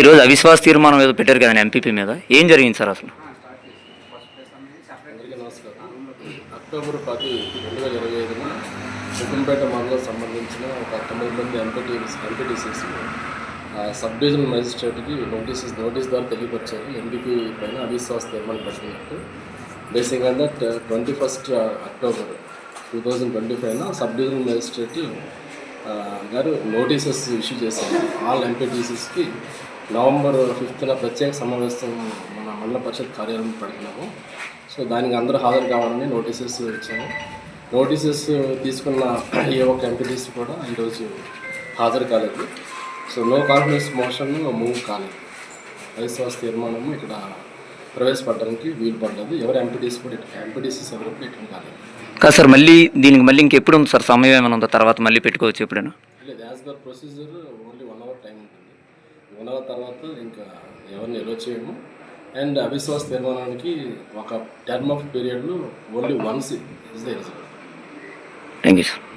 ఈరోజు అవిశ్వాస తీర్మానం ఏదో పెట్టారు కదండి ఎంపీపీ మీద. ఏం జరిగింది సార్ అసలు? అక్టోబర్ పది రెండు వేల ఇరవై ఐదున ముకుంపేట మండలం సంబంధించిన ఒక తొమ్మిది మంది ఎంపీటీ ఎంపీటీసీస్ సబ్ డివిజనల్ మ్యాజిస్ట్రేట్కి నోటీసెస్ నోటీస్ ద్వారా తెలియపరిచారు. ఎంపీపీ పైన అవిశ్వాస తీర్మానం పెట్టినట్టు. బేసిక్గా that twenty first October two thousand twenty ఫైవ్న sub divisional magistrate గారు నోటీసెస్ ఇష్యూ చేశారు. ఆల్ ఎంపీటీసీస్కి నవంబర్ ఫిఫ్త్న ప్రత్యేక సమావేశం మన మండల పరిషత్ కార్యాలయం పెడుతున్నాము సో దానికి అందరూ హాజరు కావాలని నోటీసెస్ ఇచ్చాము. నోటీసెస్ తీసుకున్న ఏ ఒక్క ఎంపీటీసీ కూడా ఈరోజు హాజరు కాలేదు. So no confidence motion move కాలేదు. అవిశ్వాస తీర్మానము ఇక్కడ ప్రవేశపెట్టడానికి వీలు పడ్డది ఎవరు ఎంపీటీసీ కూడా ఎంపీటీసీస్ ఎవరు కూడా ఇటు కాలేదు కాదు సార్ మళ్ళీ దీనికి మళ్ళీ ఇంకెప్పుడు ఉంది సార్? సమయం ఏమైనా ఉందా? తర్వాత మళ్ళీ పెట్టుకోవచ్చు ఎప్పుడైనా? లేదు as per procedure only one hour time ఉంటుంది. వన్ తర్వాత ఇంకా ఎవరిని ఎలో చేయము. అండ్ అవిశ్వాస తీర్మానానికి ఒక టర్మ్ ఆఫ్ పీరియడ్లో only once is the thank you sir